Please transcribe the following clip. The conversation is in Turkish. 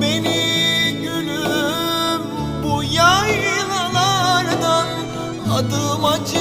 beni gülüm bu yaylalardan. Adım acı